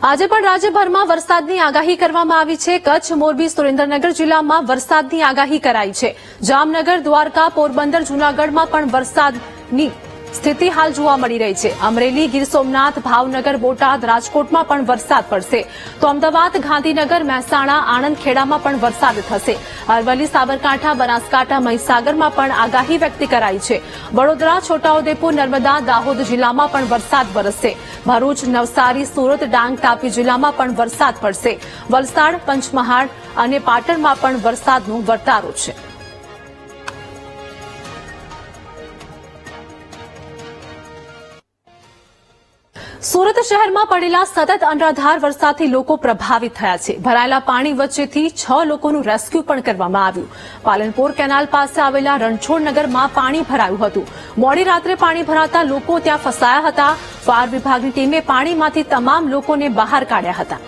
આજે પણ રાજ્યભરમાં વરસાદની આગાહી કરવામાં આવી છે. કચ્છ, મોરબી, સુરેન્દ્રનગર જિલ્લામાં વરસાદની આગાહી કરાઈ છે. જામનગર, દ્વારકા, પોરબંદર, જૂનાગઢમાં પણ વરસાદની સ્થિતિ હાલ જોવા મળી રહી છે. અમરેલી, ગીર સોમનાથ, ભાવનગર, બોટાદ, રાજકોટમાં પણ વરસાદ પડશે. તો અમદાવાદ, ગાંધીનગર, મહેસાણા આણંદ ખેડામાં પણ વરસાદ થશે. અરવલ્લી, સાબરકાંઠા, બનાસકાંઠા, મહીસાગરમાં પણ આગાહી વ્યક્ત કરાઈ છે. વડોદરા, છોટાઉદેપુર, નર્મદા, દાહોદ જિલ્લામાં પણ વરસાદ વરસશે. ભરૂચ, નવસારી, સુરત, ડાંગ, તાપી જિલ્લામાં પણ વરસાદ પડશે. વલસાડ, પંચમહાલ અને પાટણમાં પણ વરસાદનું વર્તારો છે. સુરત શહેરમાં પડેલા સતત અનરાધાર વરસાદથી લોકો પ્રભાવિત થયા છે. ભરાયેલા પાણી વચ્ચેથી છ લોકોનું રેસ્ક્યુ પણ કરવામાં આવ્યું. પાલનપુર કેનાલ પાસે આવેલા રણછોડ નગરમાં પાણી ભરાયું હતું. મોડી રાત્રે પાણી ભરાતા લોકો ત્યાં ફસાયા હતા. ફાયર વિભાગની ટીમે પાણીમાંથી તમામ લોકોને બહાર કાઢ્યા હતા.